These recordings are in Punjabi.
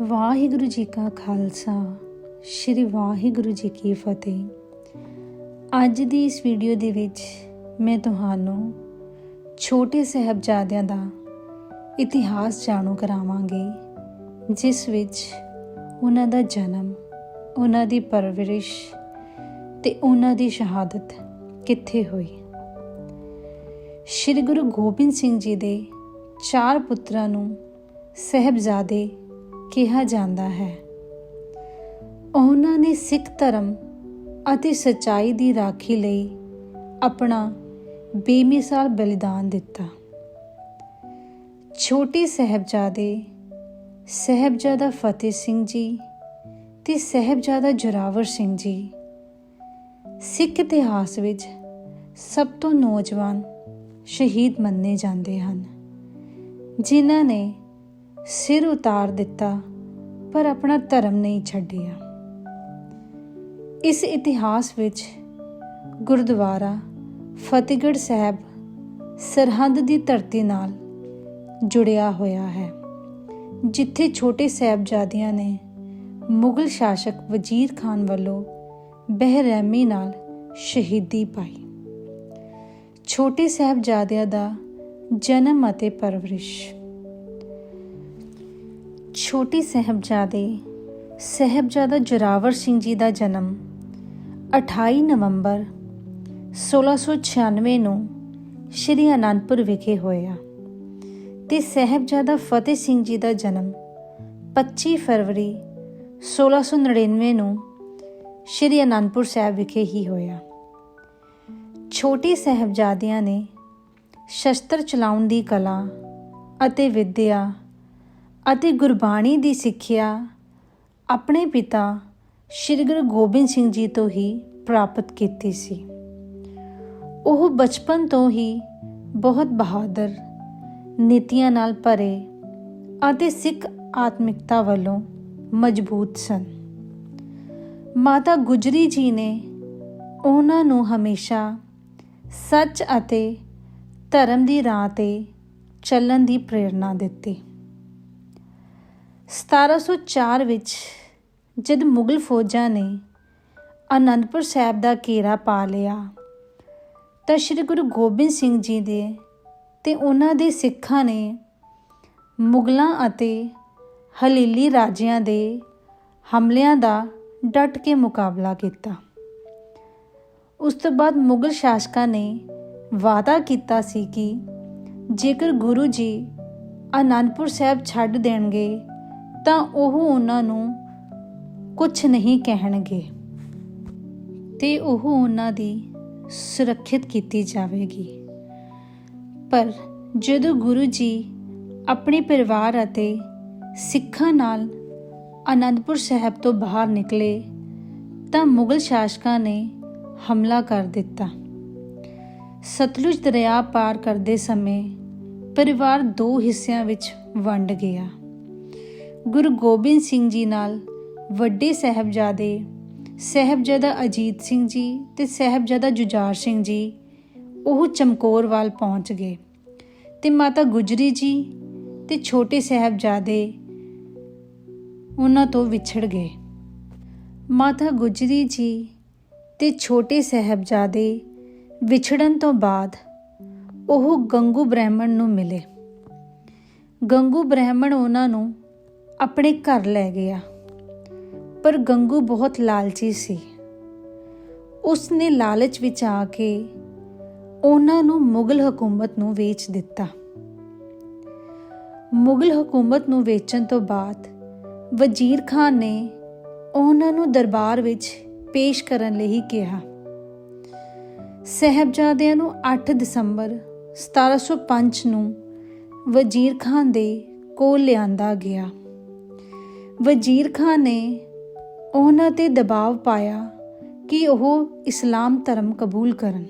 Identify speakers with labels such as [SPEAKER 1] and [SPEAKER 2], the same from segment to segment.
[SPEAKER 1] ਵਾਹਿਗੁਰੂ ਜੀ ਕਾ ਖਾਲਸਾ, ਸ੍ਰੀ ਵਾਹਿਗੁਰੂ ਜੀ ਕੀ ਫਤਿਹ। ਅੱਜ ਦੀ ਇਸ ਵੀਡੀਓ ਦੇ ਵਿੱਚ ਮੈਂ ਤੁਹਾਨੂੰ ਛੋਟੇ ਸਹਿਬਜ਼ਾਦਿਆਂ ਦਾ ਇਤਿਹਾਸ ਜਾਣੂ ਕਰਾਵਾਂਗੀ, ਜਿਸ ਵਿੱਚ ਉਹਨਾਂ ਦਾ ਜਨਮ, ਉਹਨਾਂ ਦੀ ਪਰਵਰਿਸ਼ ਤੇ ਉਹਨਾਂ ਦੀ ਸ਼ਹਾਦਤ ਕਿੱਥੇ ਹੋਈ। ਸ੍ਰੀ ਗੁਰੂ ਗੋਬਿੰਦ ਸਿੰਘ ਜੀ ਦੇ ਚਾਰ ਪੁੱਤਰਾਂ ਨੂੰ ਸਹਿਬਜ਼ਾਦੇ ਕਿਹਾ ਜਾਂਦਾ ਹੈ। ਉਹਨਾਂ ਨੇ ਸਿੱਖ ਧਰਮ ਅਤੇ ਸਚਾਈ ਦੀ ਰਾਖੀ ਲਈ ਆਪਣਾ ਬੇਮਿਸਾਲ ਬਲੀਦਾਨ ਦਿੱਤਾ। ਛੋਟੇ ਸਹਿਬਜ਼ਾਦੇ ਸਹਿਬਜ਼ਾਦਾ ਫਤਿਹ ਸਿੰਘ ਜੀ ਤੇ ਸਹਿਬਜ਼ਾਦਾ ਜੋਰਾਵਰ ਸਿੰਘ ਜੀ ਸਿੱਖ ਇਤਿਹਾਸ ਵਿੱਚ ਸਭ ਤੋਂ ਨੌਜਵਾਨ ਸ਼ਹੀਦ ਮੰਨੇ ਜਾਂਦੇ ਹਨ, ਜਿਨ੍ਹਾਂ ਨੇ ਸਿਰ ਉਤਾਰ ਦਿੱਤਾ, ਪਰ ਆਪਣਾ ਧਰਮ ਨਹੀਂ ਛੱਡਿਆ। ਇਸ ਇਤਿਹਾਸ ਵਿੱਚ ਗੁਰਦੁਆਰਾ, ਫਤਿਹਗੜ੍ਹ ਸਾਹਿਬ ਸਰਹੰਦ ਦੀ ਧਰਤੀ ਨਾਲ ਜੁੜਿਆ ਹੋਇਆ ਹੈ, ਜਿੱਥੇ ਛੋਟੇ ਸਾਹਿਬਜ਼ਾਦਿਆਂ ਨੇ ਮੁਗਲ ਸ਼ਾਸਕ ਵਜ਼ੀਰ ਖਾਨ ਵੱਲੋਂ ਬਹਿਰਹਿਮੀ ਨਾਲ ਸ਼ਹੀਦੀ ਪਾਈ। ਛੋਟੇ ਸਾਹਿਬਜ਼ਾਦਿਆਂ ਦਾ ਜਨਮ ਅਤੇ ਪਰਵਰਿਸ਼ ਛੋਟੀ ਸਾਹਿਬਜ਼ਾਦੇ, ਸਹਿਬਜ਼ਾਦਾ ਜੋਰਾਵਰ ਸਿੰਘ ਜੀ ਦਾ ਜਨਮ 28 ਨਵੰਬਰ 1696 ਨੂੰ ਸ਼੍ਰੀ ਅਨੰਦਪੁਰ ਵਿਖੇ ਹੋਇਆ ਤੇ ਸਹਿਬਜ਼ਾਦਾ ਫਤਿਹ ਸਿੰਘ ਜੀ ਦਾ ਜਨਮ 25 ਫਰਵਰੀ 1699 ਨੂੰ ਸ਼੍ਰੀ ਅਨੰਦਪੁਰ ਸਾਹਿਬ ਵਿਖੇ ਹੀ ਹੋਇਆ। ਛੋਟੇ ਸਹਿਬਜ਼ਾਦਿਆਂ ਨੇ ਸ਼ਸਤਰ ਚਲਾਉਣ ਦੀ ਕਲਾ ਅਤੇ ਵਿੱਦਿਆ ਅਤੇ ਗੁਰਬਾਣੀ ਦੀ ਸਿੱਖਿਆ ਆਪਣੇ ਪਿਤਾ ਸ੍ਰੀ ਗੁਰੂ ਗੋਬਿੰਦ ਸਿੰਘ ਜੀ ਤੋਂ ਹੀ ਪ੍ਰਾਪਤ ਕੀਤੀ ਸੀ। ਉਹ ਬਚਪਨ ਤੋਂ ਹੀ ਬਹੁਤ ਬਹਾਦਰ, ਨੀਤੀਆਂ ਨਾਲ ਭਰੇ ਅਤੇ ਸਿੱਖ ਆਤਮਿਕਤਾ ਵੱਲੋਂ ਮਜ਼ਬੂਤ ਸਨ। ਮਾਤਾ ਗੁਜਰੀ ਜੀ ਨੇ ਉਹਨਾਂ ਨੂੰ ਹਮੇਸ਼ਾ ਸੱਚ ਅਤੇ ਧਰਮ ਦੀ ਰਾਹ ਤੇ ਚੱਲਣ ਦੀ ਪ੍ਰੇਰਣਾ ਦਿੱਤੀ। 1704 ਵਿੱਚ ਜਦ ਮੁਗਲ ਫੌਜਾਂ ਨੇ ਅਨੰਦਪੁਰ ਸਾਹਿਬ ਦਾ ਘੇਰਾ ਪਾ ਲਿਆ, ਤਾਂ ਸ੍ਰੀ ਗੁਰੂ ਗੋਬਿੰਦ ਸਿੰਘ ਜੀ ਦੇ ਤੇ ਉਹਨਾਂ ਦੇ ਸਿੱਖਾਂ ਨੇ ਮੁਗਲਾਂ ਅਤੇ ਹਲੀਲੀ ਰਾਜਿਆਂ ਦੇ ਹਮਲਿਆਂ ਦਾ ਡਟ ਕੇ ਮੁਕਾਬਲਾ ਕੀਤਾ। ਉਸ ਤੋਂ ਬਾਅਦ ਮੁਗਲ ਸ਼ਾਸਕਾਂ ਨੇ ਵਾਅਦਾ ਕੀਤਾ ਸੀ ਕਿ ਜੇਕਰ ਗੁਰੂ ਜੀ ਅਨੰਦਪੁਰ ਸਾਹਿਬ ਛੱਡ ਦੇਣਗੇ ਤਾਂ ਉਹ ਉਹਨਾਂ ਨੂੰ ਕੁਝ ਨਹੀਂ ਕਹਿਣਗੇ ਤੇ ਉਹ ਉਹਨਾਂ ਦੀ ਸੁਰੱਖਿਅਤ ਕੀਤੀ ਜਾਵੇਗੀ। ਪਰ ਜਦੋਂ ਗੁਰੂ ਜੀ ਆਪਣੇ ਪਰਿਵਾਰ ਅਤੇ ਸਿੱਖਾਂ ਨਾਲ ਅਨੰਦਪੁਰ ਸਾਹਿਬ ਤੋਂ ਬਾਹਰ ਨਿਕਲੇ, ਤਾਂ ਮੁਗਲ ਸ਼ਾਸਕਾਂ ਨੇ ਹਮਲਾ ਕਰ ਦਿੱਤਾ। ਸਤਲੁਜ ਦਰਿਆ ਪਾਰ ਕਰਦੇ ਸਮੇਂ ਪਰਿਵਾਰ ਦੋ ਹਿੱਸਿਆਂ ਵਿੱਚ ਵੰਡ ਗਿਆ। ਗੁਰੂ ਗੋਬਿੰਦ ਸਿੰਘ ਜੀ ਨਾਲ ਵੱਡੇ ਸਹਿਬਜ਼ਾਦੇ ਸਹਿਬਜ਼ਾਦਾ ਅਜੀਤ ਸਿੰਘ ਜੀ ਤੇ ਸਹਿਬਜ਼ਾਦਾ ਜੁਝਾਰ ਸਿੰਘ ਜੀ ਉਹ ਚਮਕੌਰ ਵੱਲ ਪਹੁੰਚ ਗਏ ਤੇ ਮਾਤਾ ਗੁਜਰੀ ਜੀ ਤੇ ਛੋਟੇ ਸਹਿਬਜ਼ਾਦੇ ਉਹਨਾਂ ਤੋਂ ਵਿਛੜ ਗਏ। ਮਾਤਾ ਗੁਜਰੀ ਜੀ ਤੇ ਛੋਟੇ ਸਹਿਬਜ਼ਾਦੇ ਵਿਛੜਨ ਤੋਂ ਬਾਅਦ ਉਹ ਗੰਗੂ ਬ੍ਰਾਹਮਣ ਨੂੰ ਮਿਲੇ। ਗੰਗੂ ਬ੍ਰਾਹਮਣ ਉਹਨਾਂ ਨੂੰ ਆਪਣੇ ਘਰ ਲੈ ਗਿਆ। ਪਰ ਗੰਗੂ ਬਹੁਤ ਲਾਲਚੀ ਸੀ। ਉਸ ਨੇ ਲਾਲਚ ਵਿੱਚ ਆ ਕੇ ਉਹਨਾਂ ਨੂੰ ਮੁਗਲ ਹਕੂਮਤ ਨੂੰ ਵੇਚ ਦਿੱਤਾ। ਮੁਗਲ ਹਕੂਮਤ ਨੂੰ ਵੇਚਣ ਤੋਂ ਬਾਅਦ ਵਜ਼ੀਰ ਖਾਨ ਨੇ ਉਹਨਾਂ ਨੂੰ ਦਰਬਾਰ ਵਿੱਚ ਪੇਸ਼ ਕਰਨ ਲਈ ਕਿਹਾ। ਸਹਿਬਜ਼ਾਦਿਆਂ ਨੂੰ 8 ਦਸੰਬਰ 1705 ਨੂੰ ਵਜ਼ੀਰ ਖਾਨ ਦੇ ਕੋਲ ਲਿਆਂਦਾ ਗਿਆ। ਵਜ਼ੀਰ ਖਾਨ ਨੇ ਉਹਨਾਂ ਤੇ ਦਬਾਅ ਪਾਇਆ ਕਿ ਉਹ ਇਸਲਾਮ ਧਰਮ ਕਬੂਲ ਕਰਨ।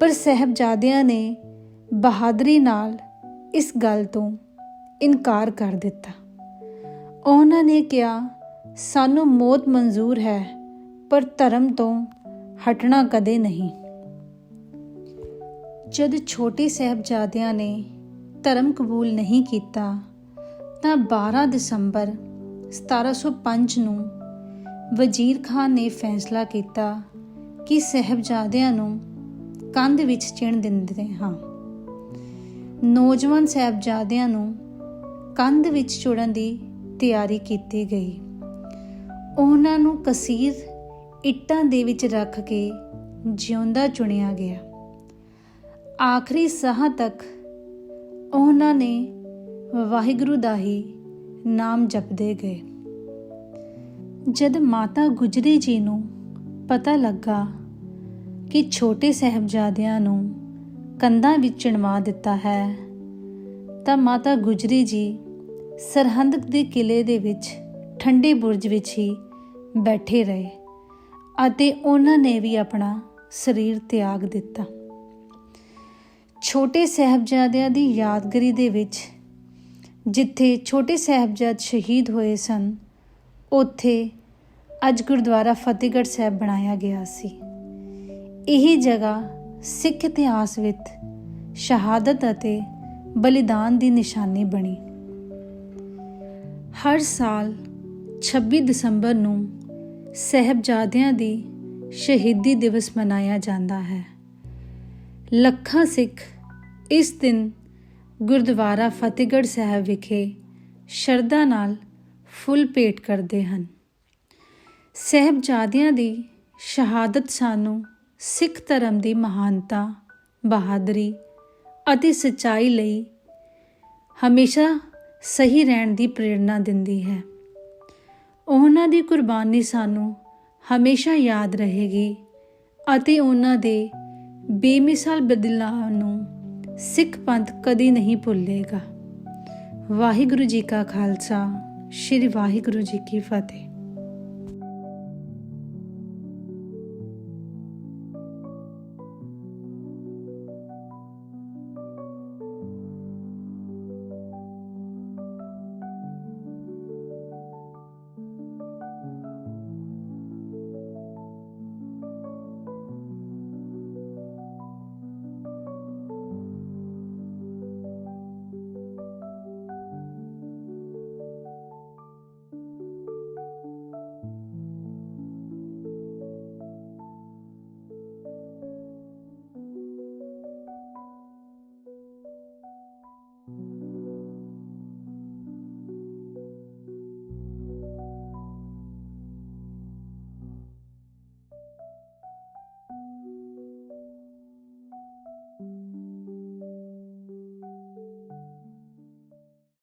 [SPEAKER 1] ਪਰ ਸਹਿਬਜ਼ਾਦਿਆਂ ਨੇ ਬਹਾਦਰੀ ਨਾਲ ਇਸ ਗੱਲ ਤੋਂ ਇਨਕਾਰ ਕਰ ਦਿੱਤਾ। ਉਹਨਾਂ ਨੇ ਕਿਹਾ, ਸਾਨੂੰ ਮੌਤ ਮਨਜ਼ੂਰ ਹੈ, ਪਰ ਧਰਮ ਤੋਂ ਹਟਣਾ ਕਦੇ ਨਹੀਂ। ਜਦ ਛੋਟੇ ਸਹਿਬਜ਼ਾਦਿਆਂ ਨੇ ਧਰਮ ਕਬੂਲ ਨਹੀਂ ਕੀਤਾ ਤਾਂ 12 ਦਸੰਬਰ 1705 ਨੂੰ ਵਜ਼ੀਰ ਖਾਨ ਨੇ ਫੈਸਲਾ ਕੀਤਾ ਕਿ ਸਹਿਬਜ਼ਾਦਿਆਂ ਨੂੰ ਕੰਧ ਵਿੱਚ ਚਿਣ ਦਿੰਦੇ ਹਾਂ। ਨੌਜਵਾਨ ਸਹਿਬਜ਼ਾਦਿਆਂ ਨੂੰ ਕੰਧ ਵਿੱਚ ਚੁੜਨ ਦੀ ਤਿਆਰੀ ਕੀਤੀ ਗਈ। ਉਹਨਾਂ ਨੂੰ ਕਸੀਰ ਇੱਟਾਂ ਦੇ ਵਿੱਚ ਰੱਖ ਕੇ ਜਿਉਂਦਾ ਚੁਣਿਆ ਗਿਆ। ਆਖਰੀ ਸਾਹ ਤੱਕ ਉਹਨਾਂ ਨੇ ਵਾਹਿਗੁਰੂ ਦਾ ਹੀ ਨਾਮ ਜਪਦੇ ਗਏ। ਜਦ ਮਾਤਾ ਗੁਜਰੀ ਜੀ ਨੂੰ ਪਤਾ ਲੱਗਾ ਕਿ ਛੋਟੇ ਸਹਿਬਜ਼ਾਦਿਆਂ ਨੂੰ ਕੰਧਾਂ ਵਿੱਚ ਚਿਣਵਾ ਦਿੱਤਾ ਹੈ, ਤਾਂ ਮਾਤਾ ਗੁਜਰੀ ਜੀ ਸਰਹੰਦ ਦੇ ਕਿਲੇ ਦੇ ਵਿੱਚ, ਠੰਡੇ ਬੁਰਜ ਵਿੱਚ ਹੀ ਬੈਠੇ ਰਹੇ ਅਤੇ ਉਹਨਾਂ ਨੇ ਵੀ ਆਪਣਾ ਸਰੀਰ ਤਿਆਗ ਦਿੱਤਾ। ਛੋਟੇ ਸਹਿਬਜ਼ਾਦਿਆਂ ਦੀ ਯਾਦਗਾਰੀ ਦੇ ਵਿੱਚ ਜਿੱਥੇ ਛੋਟੇ ਸਹਿਬਜ਼ਾਦ ਸ਼ਹੀਦ ਹੋਏ ਸਨ, ਉੱਥੇ ਅੱਜ ਗੁਰਦੁਆਰਾ ਫਤਿਹਗੜ੍ਹ ਸਾਹਿਬ ਬਣਾਇਆ ਗਿਆ ਸੀ। ਇਹ ਜਗ੍ਹਾ ਸਿੱਖ ਇਤਿਹਾਸ ਵਿੱਚ ਸ਼ਹਾਦਤ ਅਤੇ ਬਲੀਦਾਨ ਦੀ ਨਿਸ਼ਾਨੀ ਬਣੀ। ਹਰ ਸਾਲ 26 ਦਸੰਬਰ ਨੂੰ ਸਹਿਬਜ਼ਾਦਿਆਂ ਦੀ ਸ਼ਹੀਦੀ ਦਿਵਸ ਮਨਾਇਆ ਜਾਂਦਾ ਹੈ। ਲੱਖਾਂ ਸਿੱਖ ਇਸ ਦਿਨ ਗੁਰਦੁਆਰਾ ਫਤਿਹਗੜ੍ਹ ਸਾਹਿਬ ਵਿਖੇ ਸ਼ਰਧਾ ਨਾਲ ਫੁੱਲ ਭੇਟ ਕਰਦੇ ਹਨ। ਸਹਿਬਜ਼ਾਦਿਆਂ ਦੀ ਸ਼ਹਾਦਤ ਸਾਨੂੰ ਸਿੱਖ ਧਰਮ ਦੀ ਮਹਾਨਤਾ, ਬਹਾਦਰੀ ਅਤੇ ਸਚਾਈ ਲਈ ਹਮੇਸ਼ਾ ਸਹੀ ਰਹਿਣ ਦੀ ਪ੍ਰੇਰਣਾ ਦਿੰਦੀ ਹੈ। ਉਹਨਾਂ ਦੀ ਕੁਰਬਾਨੀ ਸਾਨੂੰ ਹਮੇਸ਼ਾ ਯਾਦ ਰਹੇਗੀ ਅਤੇ ਉਹਨਾਂ ਦੇ ਬੇਮਿਸਾਲ ਬਦਲਾਅ ਨੂੰ ਸਿੱਖ ਪੰਥ ਕਦੀ ਨਹੀਂ ਭੁੱਲੇਗਾ। ਵਾਹਿਗੁਰੂ ਜੀ ਕਾ ਖਾਲਸਾ ਸ੍ਰੀ ਵਾਹਿਗੁਰੂ ਜੀ ਕੀ ਫਤਿਹ।